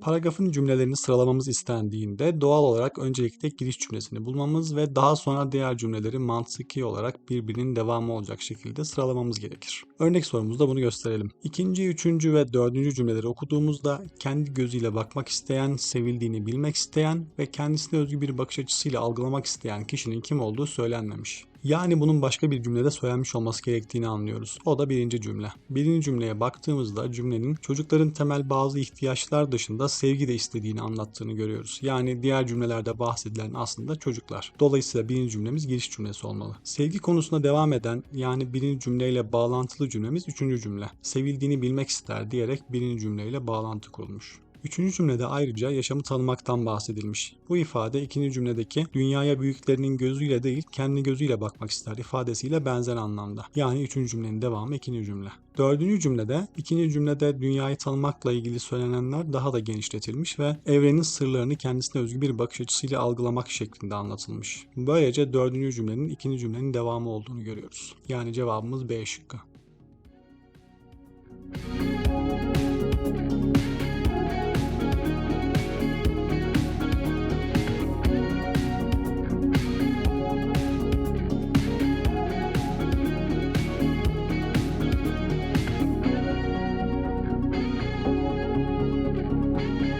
Paragrafın cümlelerini sıralamamız istendiğinde doğal olarak öncelikle giriş cümlesini bulmamız ve daha sonra diğer cümleleri mantıki olarak birbirinin devamı olacak şekilde sıralamamız gerekir. Örnek sorumuzda bunu gösterelim. İkinci, üçüncü ve dördüncü cümleleri okuduğumuzda kendi gözüyle bakmak isteyen, sevildiğini bilmek isteyen ve kendisine özgü bir bakış açısıyla algılamak isteyen kişinin kim olduğu söylenmemiş. Yani bunun başka bir cümlede söylenmiş olması gerektiğini anlıyoruz. O da birinci cümle. Birinci cümleye baktığımızda cümlenin çocukların temel bazı ihtiyaçlar dışında sevgi de istediğini anlattığını görüyoruz. Yani diğer cümlelerde bahsedilen aslında çocuklar. Dolayısıyla birinci cümlemiz giriş cümlesi olmalı. Sevgi konusuna devam eden yani birinci cümleyle bağlantılı cümlemiz üçüncü cümle. Sevildiğini bilmek ister diyerek birinci cümleyle bağlantı kurulmuş. Üçüncü cümlede ayrıca yaşamı tanımaktan bahsedilmiş. Bu ifade ikinci cümledeki dünyaya büyüklerinin gözüyle değil kendi gözüyle bakmak ister ifadesiyle benzer anlamda. Yani üçüncü cümlenin devamı ikinci cümle. Dördüncü cümlede ikinci cümlede dünyayı tanımakla ilgili söylenenler daha da genişletilmiş ve evrenin sırlarını kendisine özgü bir bakış açısıyla algılamak şeklinde anlatılmış. Böylece dördüncü cümlenin ikinci cümlenin devamı olduğunu görüyoruz. Yani cevabımız B şıkkı.